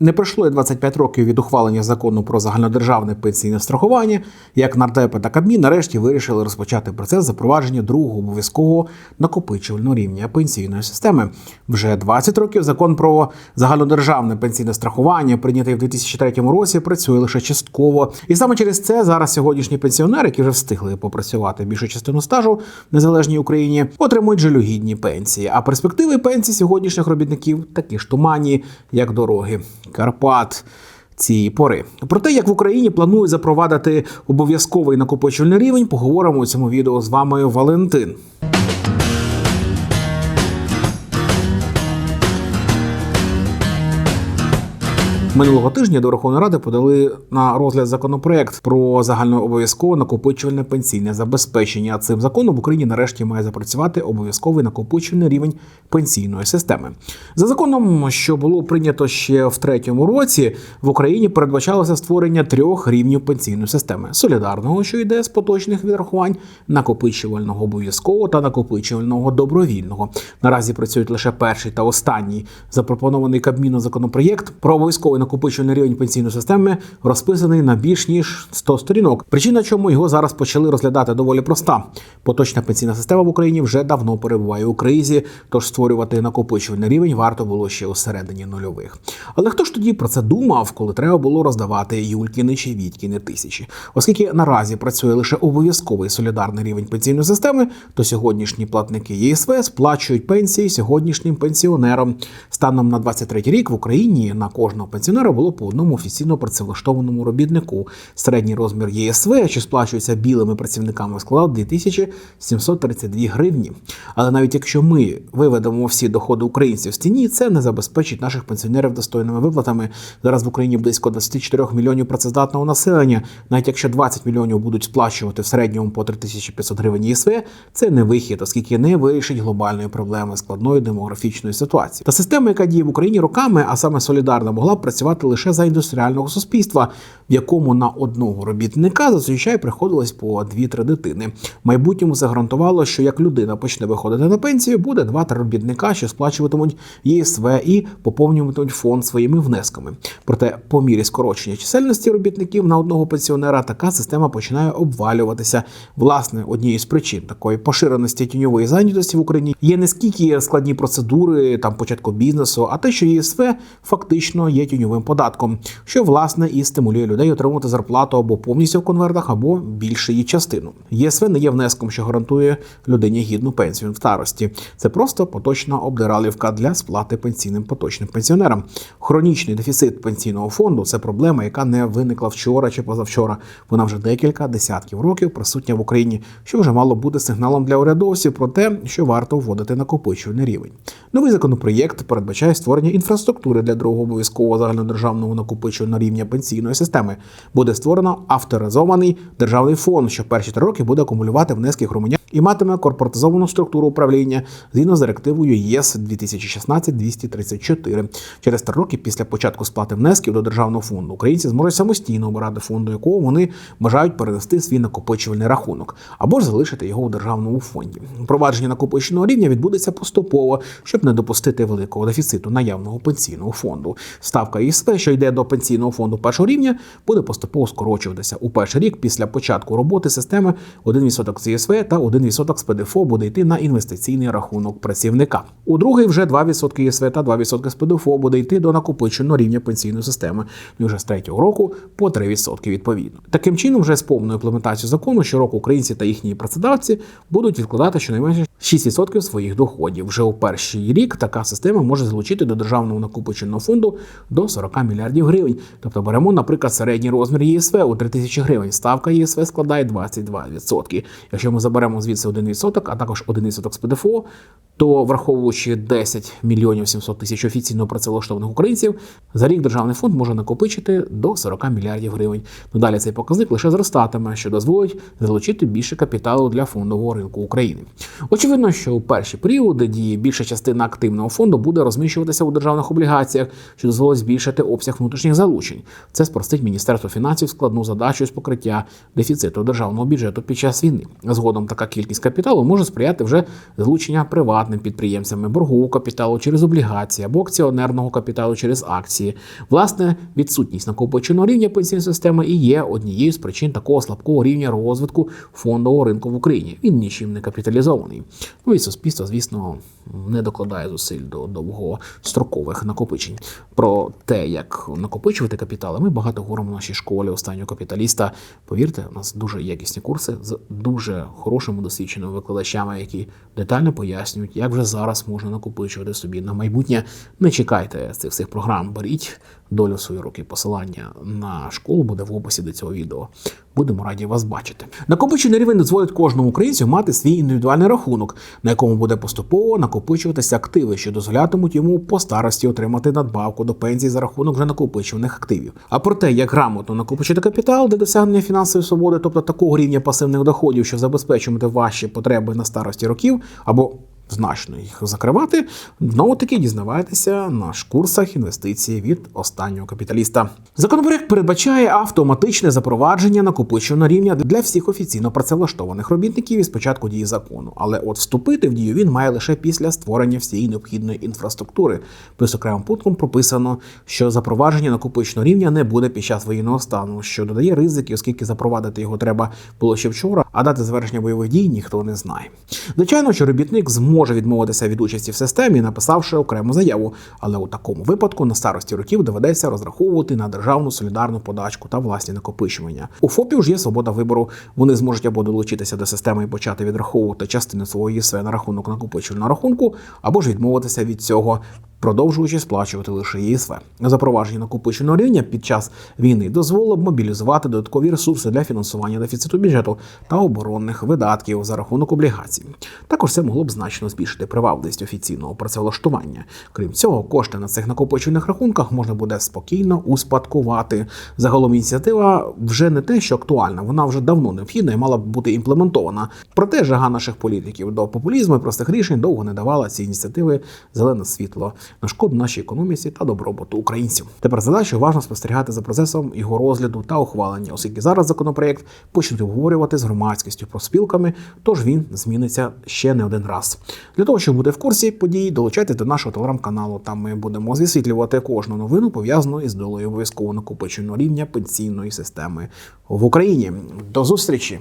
Не пройшло й 25 років від ухвалення закону про загальнодержавне пенсійне страхування, як нардепи та Кабмін нарешті вирішили розпочати процес запровадження другого обов'язкового накопичувального рівня пенсійної системи. Вже 20 років закон про загальнодержавне пенсійне страхування, прийнятий в 2003 році, працює лише частково. І саме через це зараз сьогоднішні пенсіонери, які вже встигли попрацювати більшу частину стажу в незалежній Україні, отримують жалюгідні пенсії. А перспективи пенсій сьогоднішніх робітників такі ж туманні, як дороги. Карпат. Цієї пори про те, як в Україні планують запровадити обов'язковий накопичувальний рівень, поговоримо у цьому відео з вами Валентин. Минулого тижня до Верховної Ради подали на розгляд законопроект про загальнообов'язкове накопичувальне пенсійне забезпечення. Цим законом в Україні нарешті має запрацювати обов'язковий накопичувальний рівень пенсійної системи. За законом, що було прийнято ще в третьому році, в Україні передбачалося створення трьох рівнів пенсійної системи: солідарного, що йде з поточних відрахувань, накопичувального обов'язкового та накопичувального добровільного. Наразі працюють лише перший та останній запропонований Кабміном законопроєкт про обов'язковий накопичувальний рівень пенсійної системи розписаний на більш ніж 100 сторінок. Причина, чому його зараз почали розглядати, доволі проста. Поточна пенсійна система в Україні вже давно перебуває у кризі, тож створювати накопичувальний рівень варто було ще у середині нульових. Але хто ж тоді про це думав, коли треба було роздавати Юлькіни чи Вітькіни тисячі? Оскільки наразі працює лише обов'язковий солідарний рівень пенсійної системи, то сьогоднішні платники ЄСВ сплачують пенсії сьогоднішнім пенсіонерам. Станом на 23 рік в Україні на кожного пенсіонера було по одному офіційно працевлаштованому робітнику. Середній розмір ЄСВ, що сплачується білими працівниками, склав 2732 гривні. Але навіть якщо ми виведемо всі доходи українців з тіні, це не забезпечить наших пенсіонерів достойними виплатами. Зараз в Україні близько 24 мільйонів працездатного населення. Навіть якщо 20 мільйонів будуть сплачувати в середньому по 3500 гривень ЄСВ, це не вихід, оскільки не вирішить глобальної проблеми складної демографічної ситуації. Та система, яка діє в Україні роками, а саме солідарна, могла б працювати лише за індустріального суспільства, в якому на одного робітника зазвичай приходилось по 2-3 дитини. В майбутньому загарантувало, що як людина почне виходити на пенсію, буде 2-3 робітника, що сплачуватимуть ЄСВ і поповнюватимуть фонд своїми внесками. Проте, по мірі скорочення чисельності робітників на одного пенсіонера, така система починає обвалюватися. Власне, однією з причин такої поширеності тіньової зайнятості в Україні є не скільки складні процедури там початку бізнесу, а те, що ЄСВ фактично є тіньовим податком, що власне і стимулює людей отримувати зарплату або повністю в конвертах, або більше її частину. ЄСВ не є внеском, що гарантує людині гідну пенсію в старості. Це просто поточна обдиралівка для сплати пенсійним поточним пенсіонерам. Хронічний дефіцит пенсійного фонду це проблема, яка не виникла вчора чи позавчора. Вона вже декілька десятків років присутня в Україні, що вже мало бути сигналом для урядовців про те, що варто вводити накопичувальний рівень. Новий законопроєкт передбачає створення інфраструктури для другого обов'язкового загальнодержавного накопичувального рівня пенсійної системи. Буде створено авторизований державний фонд, що перші три роки буде акумулювати внески громадян і матиме корпоратизовану структуру управління згідно з директивою ЄС 2016-234. Через три роки після початку сплати внесків до державного фонду українці зможуть самостійно обирати фонду, якого вони бажають перенести свій накопичувальний рахунок, або ж залишити його у державному фонді. Впровадження накопиченого рівня відбудеться поступово, щоб не допустити великого дефіциту наявного пенсійного фонду. Ставка ЄСВ, що йде до пенсійного фонду першого рівня, буде поступово скорочуватися у перший рік після початку роботи системи 1% з ЄСВ та 1% з ПДФО буде йти на інвестиційний рахунок працівника. У другий вже 2% ЄСВ та 2% з ПДФО буде йти до накопиченого рівня пенсійної системи. І вже з третього року по 3% відповідно. Таким чином, вже з повною імплементацією закону щороку українці та їхні працедавці будуть відкладати щонайменше 6% своїх доходів. Вже у перший рік така система може залучити до державного накопиченого фонду до 40 мільярдів гривень. Тобто беремо, наприклад, середній розмір ЄСВ у 3 тисячі гривень. Ставка ЄСВ складає 22%. Якщо ми заберемо звідси 1%, а також 1% з ПДФО, то враховуючи 10 мільйонів 700 тисяч офіційно працевлаштованих українців, за рік державний фонд може накопичити до 40 мільярдів гривень. Ну далі цей показник лише зростатиме, що дозволить залучити більше капіталу для фондового ринку України. Очевидно, що у перші періоди дії більша частина частина активного фонду буде розміщуватися у державних облігаціях, що дозволить збільшити обсяг внутрішніх залучень. Це спростить Міністерство фінансів складну задачу з покриття дефіциту державного бюджету під час війни. Згодом така кількість капіталу може сприяти вже залучення приватним підприємцями боргового капіталу через облігації або акціонерного капіталу через акції. Власне, відсутність накопиченого рівня пенсійної системи і є однією з причин такого слабкого рівня розвитку фондового ринку в Україні. Він нічим не капіталізований. Ну і суспільство, звісно, не докладає зусиль до довгострокових накопичень. Про те, як накопичувати капітали, ми багато говоримо в нашій школі останнього капіталіста. Повірте, у нас дуже якісні курси з дуже хорошими досвідченими викладачами, які детально пояснюють, як вже зараз можна накопичувати собі на майбутнє. Не чекайте цих всіх програм, беріть долю свої руки. Посилання на школу буде в описі до цього відео. Будемо раді вас бачити. Накопичений рівень дозволить кожному українцю мати свій індивідуальний рахунок, на якому буде поступово накопичуватися активи, що дозволятимуть йому по старості отримати надбавку до пенсії за рахунок вже накопичуваних активів. А про те, як грамотно накопичити капітал для досягнення фінансової свободи, тобто такого рівня пасивних доходів, що забезпечувати ваші потреби на старості років, або значно їх закривати, знову таки дізнавайтеся на курсах інвестиції від останнього капіталіста. Законопроект передбачає автоматичне запровадження накопиченого рівня для всіх офіційно працевлаштованих робітників із початку дії закону. Але от вступити в дію він має лише після створення всієї необхідної інфраструктури. Плюс окремим пунктом прописано, що запровадження накопиченого рівня не буде під час воєнного стану, що додає ризики, оскільки запровадити його треба було ще вчора, а дати завершення бойових дій ніхто не знає. Звичайно, що робітник зможе може відмовитися від участі в системі, написавши окрему заяву, але у такому випадку на старості років доведеться розраховувати на державну солідарну подачку та власні накопичування. У ФОПів ж є свобода вибору. Вони зможуть або долучитися до системи і почати відраховувати частину свого ЄСВ на рахунок накопичувального рахунку, або ж відмовитися від цього. Продовжуючи сплачувати лише ЄСВ. Запровадження накопиченого рівня під час війни дозволило б мобілізувати додаткові ресурси для фінансування дефіциту бюджету та оборонних видатків за рахунок облігацій. Також це могло б значно збільшити привабливість офіційного працевлаштування. Крім цього, кошти на цих накопичених рахунках можна буде спокійно успадкувати. Загалом ініціатива вже не те, що актуальна, вона вже давно необхідна і мала б бути імплементована. Проте жага наших політиків до популізму і простих рішень довго не давала ці ініціативи зелене світло на шкоду нашій економіці та добробуту українців. Тепер задача уважно спостерігати за процесом його розгляду та ухвалення, оскільки зараз законопроект почнуть обговорювати з громадськістю профспілками, тож він зміниться ще не один раз. Для того щоб бути в курсі подій, долучайтесь до нашого телеграм-каналу. Там ми будемо звісвітлювати кожну новину пов'язану із долею обов'язково накопиченого рівня пенсійної системи в Україні. До зустрічі!